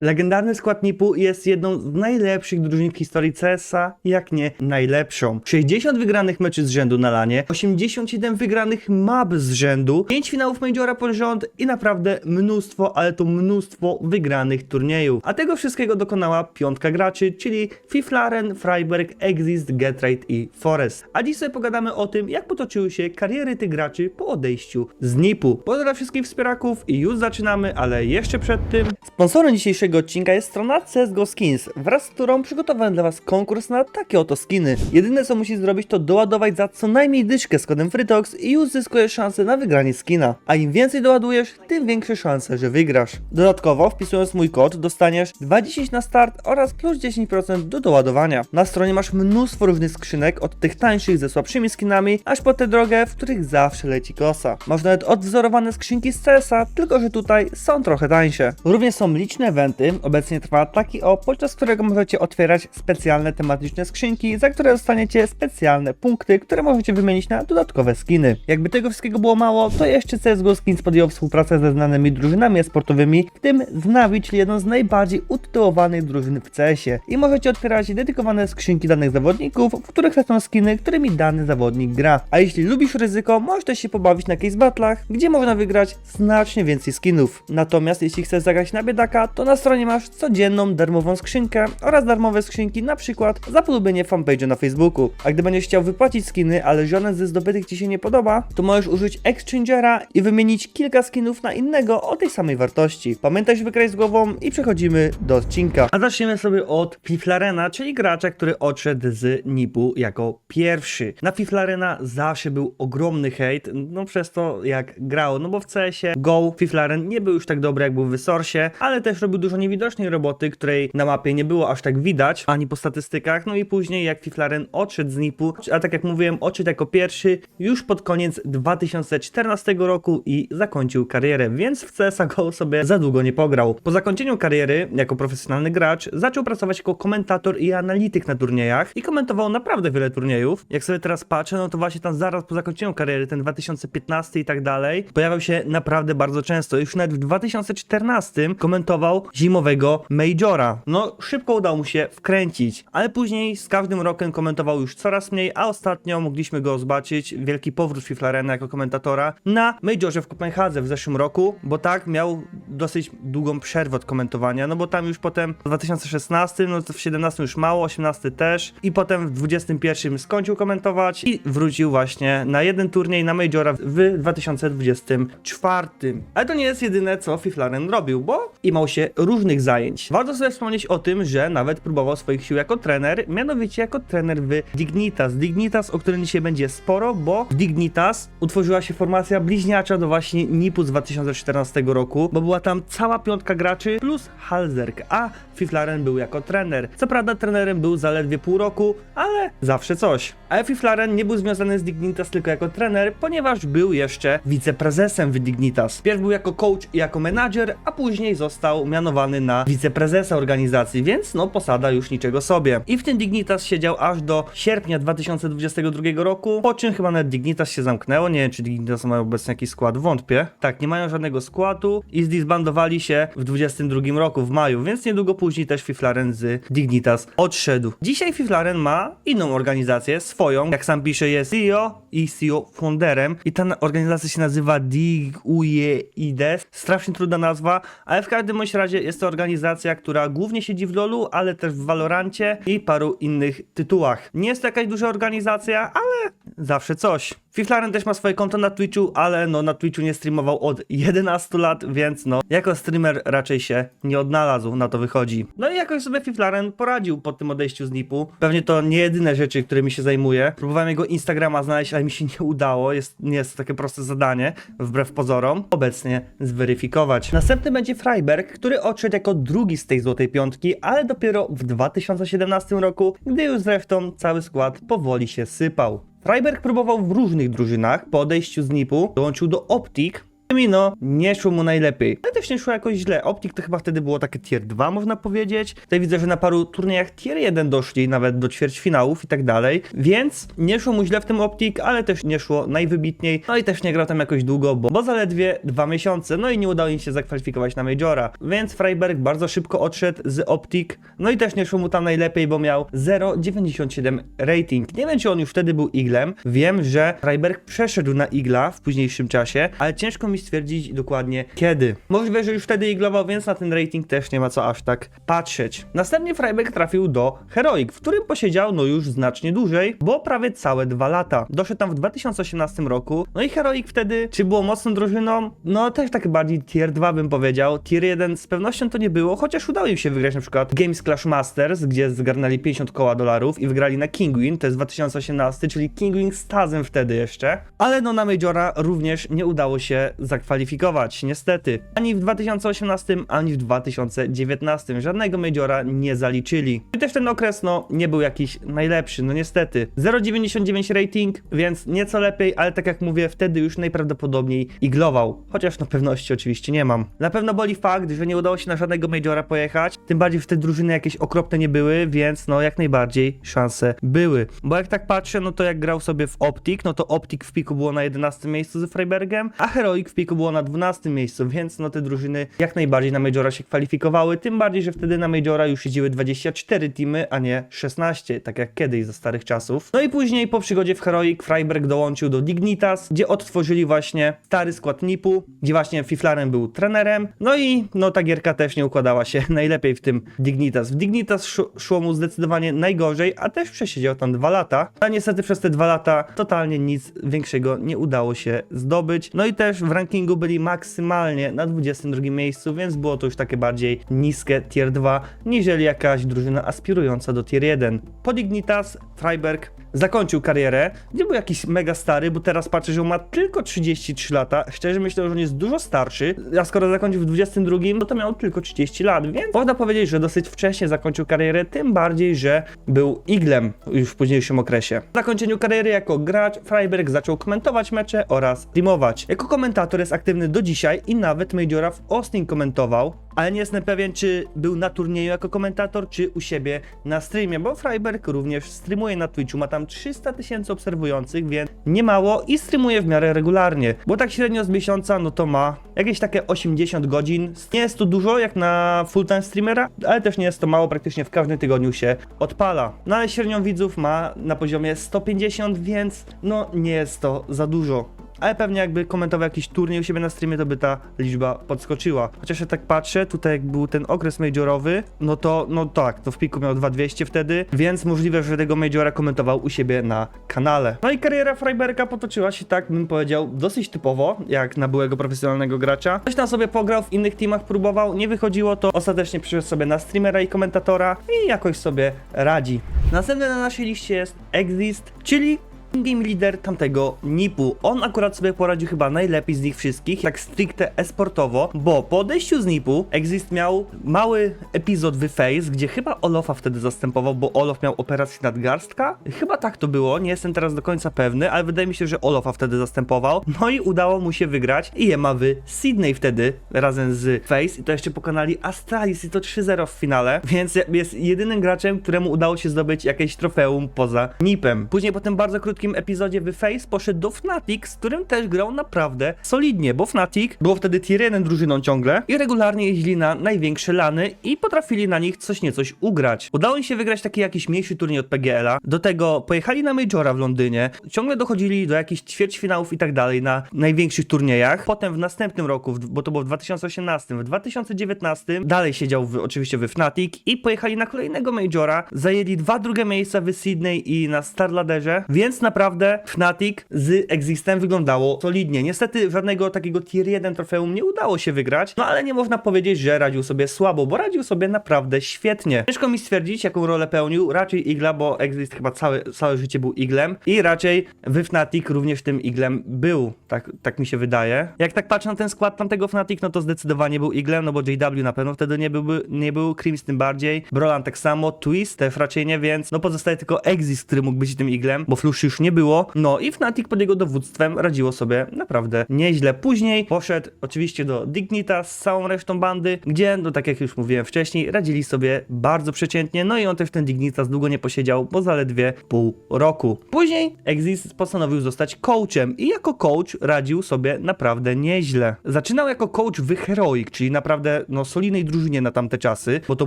Legendarny skład NIP-u jest jedną z najlepszych drużyn w historii CS-a, jak nie najlepszą. 60 wygranych meczy z rzędu na lanie, 87 wygranych map z rzędu, 5 finałów Majora pod rząd i naprawdę mnóstwo, ale to mnóstwo wygranych turniejów. A tego wszystkiego dokonała piątka graczy, czyli Fiflaren, Freiberg, Exist, Getrade i Forest. A dziś sobie pogadamy o tym, jak potoczyły się kariery tych graczy po odejściu z NIP-u. Pozdrawiam wszystkich wspieraków i już zaczynamy, ale jeszcze przed tym sponsorem dzisiejszego odcinka jest strona CSGO Skins, wraz z którą przygotowałem dla Was konkurs na takie oto skiny. Jedyne co musisz zrobić to doładować za co najmniej dyszkę z kodem FreeTox i już zyskujesz szansę na wygranie skina. A im więcej doładujesz, tym większe szanse, że wygrasz. Dodatkowo wpisując mój kod dostaniesz 20 na start oraz plus 10% do doładowania. Na stronie masz mnóstwo różnych skrzynek, od tych tańszych ze słabszymi skinami, aż po te drogie, w których zawsze leci kosa. Masz nawet odwzorowane skrzynki z CS-a, tylko że tutaj są trochę tańsze. Również są liczne eventy, obecnie trwa taki o, podczas którego możecie otwierać specjalne tematyczne skrzynki, za które dostaniecie specjalne punkty, które możecie wymienić na dodatkowe skiny. Jakby tego wszystkiego było mało, to jeszcze CSGO Skins podjął współpracę ze znanymi drużynami sportowymi, w tym z Navi, czyli jedną z najbardziej utytułowanych drużyn w CS-ie. I możecie otwierać dedykowane skrzynki danych zawodników, w których lecą skiny, którymi dany zawodnik gra. A jeśli lubisz ryzyko, możesz się pobawić na case battlach, gdzie można wygrać znacznie więcej skinów. Natomiast jeśli chcesz zagrać na biedaka, to na stronie masz codzienną darmową skrzynkę oraz darmowe skrzynki, na przykład za polubienie fanpage'u na Facebooku. A gdy będziesz chciał wypłacić skiny, ale żaden ze zdobytych ci się nie podoba, to możesz użyć Exchangera i wymienić kilka skinów na innego o tej samej wartości. Pamiętaj, żeby grać z głową i przechodzimy do odcinka. A zaczniemy sobie od Fiflarena, czyli gracza, który odszedł z NIP-u jako pierwszy. Na Fiflarena zawsze był ogromny hejt, no przez to jak grał, no bo w CS-ie Go Fiflaren nie był już tak dobry jak był w Wysorsie, ale też robił dużo niewidocznej roboty, której na mapie nie było aż tak widać, ani po statystykach, no i później jak Fiflaren odszedł z NIP-u, a tak jak mówiłem, odszedł jako pierwszy już pod koniec 2014 roku i zakończył karierę, więc w CSA Go sobie za długo nie pograł. Po zakończeniu kariery, jako profesjonalny gracz, zaczął pracować jako komentator i analityk na turniejach i komentował naprawdę wiele turniejów. Jak sobie teraz patrzę, no to właśnie tam zaraz po zakończeniu kariery, ten 2015 i tak dalej, pojawiał się naprawdę bardzo często. Już nawet w 2014 komentował zimowego Majora. No, szybko udało mu się wkręcić, ale później z każdym rokiem komentował już coraz mniej, a ostatnio mogliśmy go zobaczyć, wielki powrót Fiflarena jako komentatora na Majorze w Kopenhadze w zeszłym roku, bo tak miał dosyć długą przerwę od komentowania, no bo tam już potem w 2016, no to w 17 już mało, 18 też i potem w 21 skończył komentować i wrócił właśnie na jeden turniej na Majora w 2024. Ale to nie jest jedyne, co Fiflaren robił, bo imał się różnych zajęć. Warto sobie wspomnieć o tym, że nawet próbował swoich sił jako trener, mianowicie jako trener w Dignitas. Dignitas, o którym dzisiaj będzie sporo, bo w Dignitas utworzyła się formacja bliźniacza do właśnie NIP-u z 2014 roku, bo była tam cała piątka graczy plus Halzerk, a Fiflaren był jako trener. Co prawda trenerem był zaledwie pół roku, ale zawsze coś. A Fiflaren nie był związany z Dignitas tylko jako trener, ponieważ był jeszcze wiceprezesem w Dignitas. Pierw był jako coach i jako menadżer, a później został mianowany na wiceprezesa organizacji, więc no posada już niczego sobie. I w tym Dignitas siedział aż do sierpnia 2022 roku, po czym chyba nawet Dignitas się zamknęło. Nie wiem, czy Dignitas mają obecnie jakiś skład, wątpię. Tak, nie mają żadnego składu i zdisbandowali się w 2022 roku, w maju, więc niedługo później też Fiflaren z Dignitas odszedł. Dzisiaj Fiflaren ma inną organizację, swoją, jak sam pisze, jest CEO i CEO founderem i ta organizacja się nazywa DIGUIDES. Strasznie trudna nazwa, ale w każdym bądź razie jest to organizacja, która głównie siedzi w LoLu, ale też w Valorancie i paru innych tytułach. Nie jest to jakaś duża organizacja, ale zawsze coś. Fiflaren też ma swoje konto na Twitchu, ale no na Twitchu nie streamował od 11 lat, więc no jako streamer raczej się nie odnalazł, na to wychodzi. No i jakoś sobie Fiflaren poradził po tym odejściu z NIP-u. Pewnie to nie jedyne rzeczy, którymi się zajmuje. Próbowałem jego Instagrama znaleźć, ale mi się nie udało. Jest, nie jest to takie proste zadanie, wbrew pozorom. Obecnie zweryfikować. Następny będzie Freiberg, który odszedł jako drugi z tej złotej piątki, ale dopiero w 2017 roku, gdy już zresztą cały skład powoli się sypał. Freiberg próbował w różnych drużynach. Po odejściu z NIP-u dołączył do Optic, mi no nie szło mu najlepiej. Ale też nie szło jakoś źle. Optik to chyba wtedy było takie tier 2 można powiedzieć. Tutaj widzę, że na paru turniejach tier 1 doszli nawet do ćwierćfinałów i tak dalej. Więc nie szło mu źle w tym Optik, ale też nie szło najwybitniej. No i też nie grał tam jakoś długo, bo, bo zaledwie dwa miesiące. No i nie udało im się zakwalifikować na Majora. Więc Freiberg bardzo szybko odszedł z Optik. No i też nie szło mu tam najlepiej, bo miał 0,97 rating. Nie wiem, czy on już wtedy był Iglem. Wiem, że Freiberg przeszedł na Igla w późniejszym czasie, ale ciężko mi stwierdzić dokładnie kiedy. Możliwe, że już wtedy iglował, więc na ten rating też nie ma co aż tak patrzeć. Następnie Freiberg trafił do Heroic, w którym posiedział no już znacznie dłużej, bo prawie całe dwa lata. Doszedł tam w 2018 roku, no i Heroic wtedy, czy było mocną drużyną? No też tak bardziej tier 2 bym powiedział. Tier 1 z pewnością to nie było, chociaż udało im się wygrać na przykład Games Clash Masters, gdzie zgarnęli 50 koła dolarów i wygrali na Kingwin, to jest 2018, czyli Kingwin z Tazem wtedy jeszcze. Ale no na Majora również nie udało się zakwalifikować, niestety. Ani w 2018, ani w 2019. Żadnego Majora nie zaliczyli. I też ten okres, no, nie był jakiś najlepszy, no niestety. 0,99 rating, więc nieco lepiej, ale tak jak mówię, wtedy już najprawdopodobniej iglował. Chociaż no pewności oczywiście nie mam. Na pewno boli fakt, że nie udało się na żadnego Majora pojechać, tym bardziej, że te drużyny jakieś okropne nie były, więc no jak najbardziej szanse były. Bo jak tak patrzę, no to jak grał sobie w Optik, no to Optik w piku było na 11 miejscu z Freibergem, a Heroic w piku było na 12 miejscu, więc no te drużyny jak najbardziej na Majora się kwalifikowały, tym bardziej, że wtedy na Majora już jeździły 24 teamy, a nie 16, tak jak kiedyś za starych czasów. No i później po przygodzie w Heroic Freiberg dołączył do Dignitas, gdzie odtworzyli właśnie stary skład NIP-u, gdzie właśnie Fiflarem był trenerem, no i no ta gierka też nie układała się najlepiej w tym Dignitas. W Dignitas sz- szło mu zdecydowanie najgorzej, a też przesiedział tam dwa lata, a niestety przez te dwa lata totalnie nic większego nie udało się zdobyć. No i też w rankingu byli maksymalnie na 22 miejscu, więc było to już takie bardziej niskie tier 2, niżeli jakaś drużyna aspirująca do tier 1. Po Dignitas Freiberg zakończył karierę. Nie był jakiś mega stary, bo teraz patrzę, że on ma tylko 33 lata. Szczerze myślę, że on jest dużo starszy, a skoro zakończył w 22, no to miał tylko 30 lat, więc można powiedzieć, że dosyć wcześnie zakończył karierę, tym bardziej, że był iglem już w późniejszym okresie. Po zakończeniu kariery jako gracz, Freiberg zaczął komentować mecze oraz streamować. Jako komentator jest aktywny do dzisiaj i nawet Majora w Austin komentował, ale nie jestem pewien, czy był na turnieju jako komentator, czy u siebie na streamie, bo Freiberg również streamuje na Twitchu, ma tam 300 tysięcy obserwujących, więc nie mało i streamuje w miarę regularnie, bo tak średnio z miesiąca, no to ma jakieś takie 80 godzin. Nie jest to dużo jak na full-time streamera, ale też nie jest to mało, praktycznie w każdym tygodniu się odpala. No ale średnią widzów ma na poziomie 150, więc no nie jest to za dużo. Ale pewnie jakby komentował jakiś turniej u siebie na streamie, to by ta liczba podskoczyła. Chociaż ja tak patrzę, tutaj jak był ten okres majorowy, no to, no tak, to w piku miał 2200 wtedy, więc możliwe, że tego majora komentował u siebie na kanale. No i kariera Freiberga potoczyła się tak, bym powiedział, dosyć typowo, jak na byłego profesjonalnego gracza. Coś tam sobie pograł, w innych teamach próbował, nie wychodziło to, ostatecznie przyszedł sobie na streamera i komentatora i jakoś sobie radzi. Następny na naszej liście jest Exist, czyli Game leader tamtego NIP-u. On akurat sobie poradził chyba najlepiej z nich wszystkich, tak stricte esportowo, bo po odejściu z NIP-u Exist miał mały epizod w Face, gdzie chyba Olofa wtedy zastępował, bo Olof miał operację nadgarstka. Chyba tak to było, nie jestem teraz do końca pewny, ale wydaje mi się, że Olofa wtedy zastępował. No i udało mu się wygrać i Ema w Sydney wtedy razem z Face i to jeszcze pokonali Astralis i to 3-0 w finale, więc jest jedynym graczem, któremu udało się zdobyć jakieś trofeum poza NIP-em. Później po tym bardzo krótkim epizodzie w Face poszedł do Fnatic, z którym też grał naprawdę solidnie, bo Fnatic było wtedy tier 1 drużyną ciągle i regularnie jeździli na największe lany i potrafili na nich coś niecoś ugrać. Udało im się wygrać taki jakiś mniejszy turniej od PGL-a, do tego pojechali na Majora w Londynie, ciągle dochodzili do jakichś ćwierćfinałów i tak dalej na największych turniejach. Potem w następnym roku, bo to było w 2018, w 2019 dalej siedział w, oczywiście w Fnatic i pojechali na kolejnego Majora, zajęli dwa drugie miejsca w Sydney i na Starladerze, więc naprawdę Fnatic z Existem wyglądało solidnie. Niestety żadnego takiego tier 1 trofeum nie udało się wygrać, no ale nie można powiedzieć, że radził sobie słabo, bo radził sobie naprawdę świetnie. Ciężko mi stwierdzić, jaką rolę pełnił, raczej Igla, bo Exist chyba całe, całe życie był Iglem i raczej w Fnatic również tym Iglem był, tak, tak mi się wydaje. Jak tak patrzę na ten skład tamtego Fnatic, no to zdecydowanie był Iglem, no bo JW na pewno wtedy nie byłby, nie był, Krims tym bardziej, Brolan tak samo, Twist też raczej nie, więc no pozostaje tylko Exist, który mógł być tym Iglem, bo Flush już już nie było. No i Fnatic pod jego dowództwem radziło sobie naprawdę nieźle. Później poszedł oczywiście do Dignitas z całą resztą bandy, gdzie, no tak jak już mówiłem wcześniej, radzili sobie bardzo przeciętnie, no i on też ten Dignitas długo nie posiedział, bo zaledwie pół roku. Później Exis postanowił zostać coachem i jako coach radził sobie naprawdę nieźle. Zaczynał jako coach w Heroic, czyli naprawdę no solidnej drużynie na tamte czasy, bo to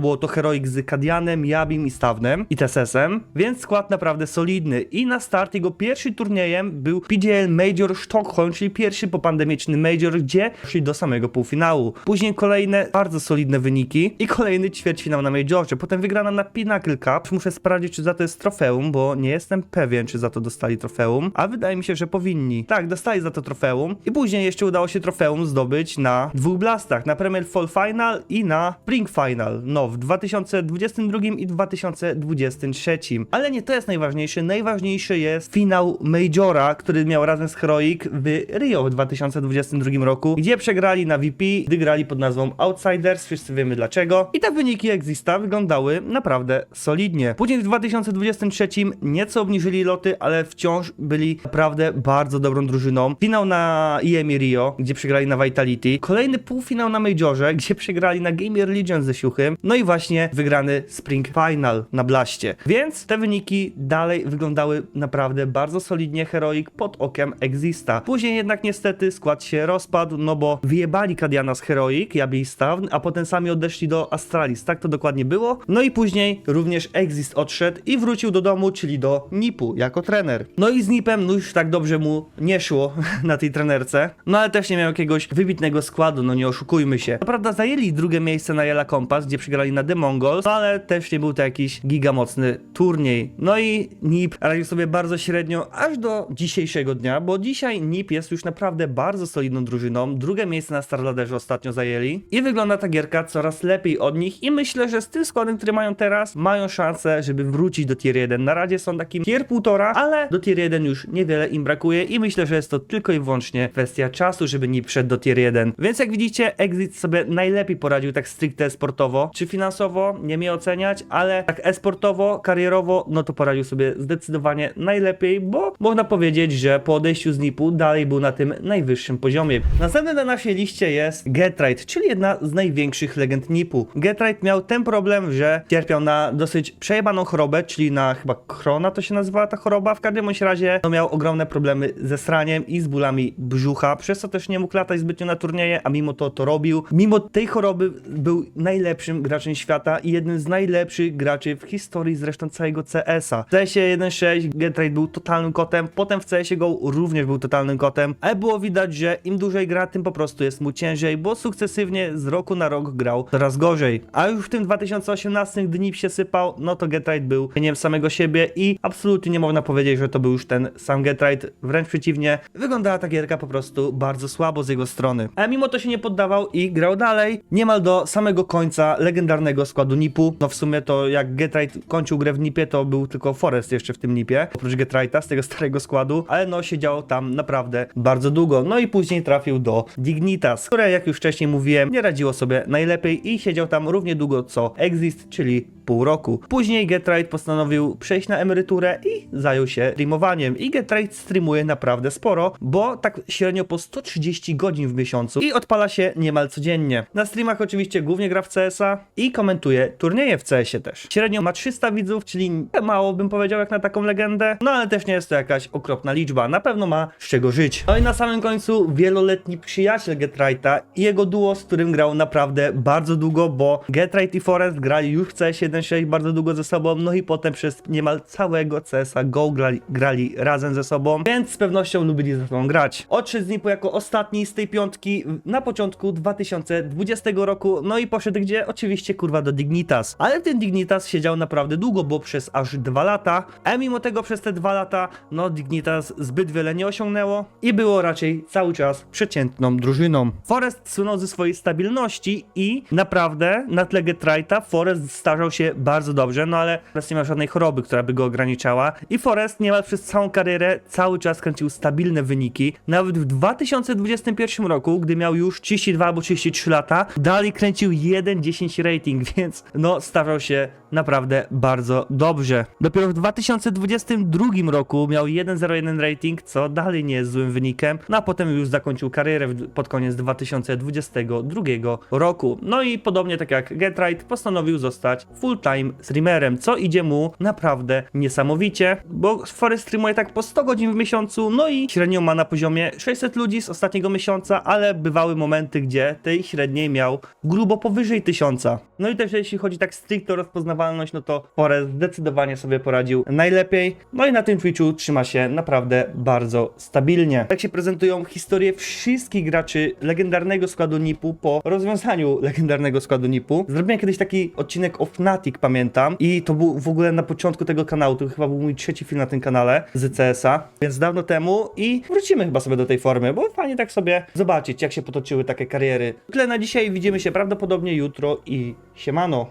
było to Heroic z Kadianem, Jabim i Stawnem i TSS-em, więc skład naprawdę solidny i na start jego pierwszy turniejem był PGL Major Stockholm, czyli pierwszy popandemiczny Major, gdzie szli do samego półfinału. Później kolejne bardzo solidne wyniki i kolejny ćwierćfinał na Majorze, potem wygrana na Pinnacle Cup. Muszę sprawdzić, czy za to jest trofeum, bo nie jestem pewien, czy za to dostali trofeum, a wydaje mi się, że powinni. Tak, dostali za to trofeum i później jeszcze udało się trofeum zdobyć na dwóch blastach, na Premier Fall Final i na Spring Final, no w 2022 i 2023. Ale nie to jest najważniejsze, najważniejszy jest finał Majora, który miał razem z Heroic w Rio w 2022 roku, gdzie przegrali na VP, gdy grali pod nazwą Outsiders, wszyscy wiemy dlaczego. I te wyniki Exista wyglądały naprawdę solidnie. Później w 2023 nieco obniżyli loty, ale wciąż byli naprawdę bardzo dobrą drużyną. Finał na IEM Rio, gdzie przegrali na Vitality. Kolejny półfinał na Majorze, gdzie przegrali na Gamer Legion ze Siuchem. No i właśnie wygrany Spring Final na Blaście. Więc te wyniki dalej wyglądały naprawdę bardzo solidnie Heroic pod okiem Exista. Później jednak niestety skład się rozpadł, no bo wyjebali Kadiana z Heroic, Jabi i Stavn, a potem sami odeszli do Astralis. Tak to dokładnie było. No i później również Exist odszedł i wrócił do domu, czyli do Nipu jako trener. No i z Nipem no już tak dobrze mu nie szło na tej trenerce. No ale też nie miał jakiegoś wybitnego składu, no nie oszukujmy się. Co prawda zajęli drugie miejsce na Jela Compass, gdzie przegrali na The Mongols, ale też nie był to jakiś gigamocny turniej. No i Nip radził sobie bardzo średnio aż do dzisiejszego dnia, bo dzisiaj Nip jest już naprawdę bardzo solidną drużyną. Drugie miejsce na Starladerze ostatnio zajęli i wygląda ta gierka coraz lepiej od nich i myślę, że z tym składem, który mają teraz, mają szansę, żeby wrócić do tier 1. Na razie są takim tier 1,5, ale do tier 1 już niewiele im brakuje i myślę, że jest to tylko i wyłącznie kwestia czasu, żeby nie wszedł do tier 1. Więc jak widzicie, Exit sobie najlepiej poradził tak stricte sportowo, czy finansowo, nie mnie oceniać, ale tak e-sportowo, karierowo, no to poradził sobie zdecydowanie najlepiej, bo można powiedzieć, że po odejściu z NIP-u dalej był na tym najwyższym poziomie. Następny na naszej liście jest Getrite, czyli jedna z największych legend NIP-u. Getrite miał ten problem, że cierpiał na dosyć przejebaną chorobę, czyli na chyba krona to się nazywała ta choroba. W każdym bądź razie no, miał ogromne problemy ze sraniem i z bólami brzucha, przez co też nie mógł latać zbytnio na turnieje, a mimo to to robił. Mimo tej choroby był najlepszym graczem świata i jednym z najlepszych graczy w historii zresztą całego CS-a. W CS-ie 1.6 Getrite był totalnym kotem, potem w CS-ie Go również był totalnym kotem, ale było widać, że im dłużej gra, tym po prostu jest mu ciężej, bo sukcesywnie z roku na rok grał coraz gorzej. A już w tym 2018, gdy NIP się sypał, no to Getrite był cieniem samego siebie i absolutnie nie można powiedzieć, że to był już ten sam Getrite, wręcz przeciwnie, wyglądała ta gierka po prostu bardzo słabo z jego strony. Ale mimo to się nie poddawał i grał dalej, niemal do samego końca legendarnego składu NIP-u. No w sumie to jak Getrite kończył grę w NIP-ie, to był tylko Forest jeszcze w tym NIP-ie, oprócz Getrite'a z tego starego składu, ale no siedział tam naprawdę bardzo długo. No i później trafił do Dignitas, które jak już wcześniej mówiłem, nie radziło sobie najlepiej i siedział tam równie długo co Exist, czyli pół roku. Później Getrite postanowił przejść na emeryturę i zajął się streamowaniem. I Getrite streamuje naprawdę sporo, bo tak średnio po 130 godzin w miesiącu i odpala się niemal codziennie. Na streamach oczywiście głównie gra w CS-a i komentuje turnieje w CS-ie też. Średnio ma 300 widzów, czyli mało bym powiedział jak na taką legendę, no ale też nie jest to jakaś okropna liczba. Na pewno ma z czego żyć. No i na samym końcu wieloletni przyjaciel Getrite'a i jego duo, z którym grał naprawdę bardzo długo, bo Getrite i Forest grali już w CS 1.6 bardzo długo ze sobą, no i potem przez niemal całego CS-a Go grali, grali razem ze sobą, więc z pewnością lubili ze sobą grać. Odszedł z Nipu jako ostatni z tej piątki na początku 2020 roku, no i poszedł gdzie? Oczywiście kurwa do Dignitas. Ale ten Dignitas siedział naprawdę długo, bo przez aż dwa lata, a mimo tego przez te dwa lata, no Dignitas zbyt wiele nie osiągnęło i było raczej cały czas przeciętną drużyną. Forest słynął ze swojej stabilności i naprawdę na tle Getrite'a Forest starzał się się bardzo dobrze, no ale Forest nie miał żadnej choroby, która by go ograniczała i Forest niemal przez całą karierę cały czas kręcił stabilne wyniki. Nawet w 2021 roku, gdy miał już 32 albo 33 lata, dalej kręcił 1.10 rating, więc no stawiał się naprawdę bardzo dobrze. Dopiero w 2022 roku miał 1.01 rating, co dalej nie jest złym wynikiem, no a potem już zakończył karierę pod koniec 2022 roku. No i podobnie tak jak Getright postanowił zostać full-time streamerem, co idzie mu naprawdę niesamowicie, bo Forest streamuje tak po 100 godzin w miesiącu, no i średnio ma na poziomie 600 ludzi z ostatniego miesiąca, ale bywały momenty, gdzie tej średniej miał grubo powyżej 1000. No i też jeśli chodzi tak stricte o rozpoznawalność, no to Forest zdecydowanie sobie poradził najlepiej. No i na tym Twitchu trzyma się naprawdę bardzo stabilnie. Tak się prezentują historie wszystkich graczy legendarnego składu NIP-u po rozwiązaniu legendarnego składu NIP-u. Zrobiłem kiedyś taki odcinek o Fnatic, pamiętam, i to był w ogóle na początku tego kanału, to chyba był mój trzeci film na tym kanale z CS-a, więc dawno temu i wrócimy chyba sobie do tej formy, bo fajnie tak sobie zobaczyć, jak się potoczyły takie kariery. Tyle na dzisiaj, widzimy się prawdopodobnie jutro i siemano.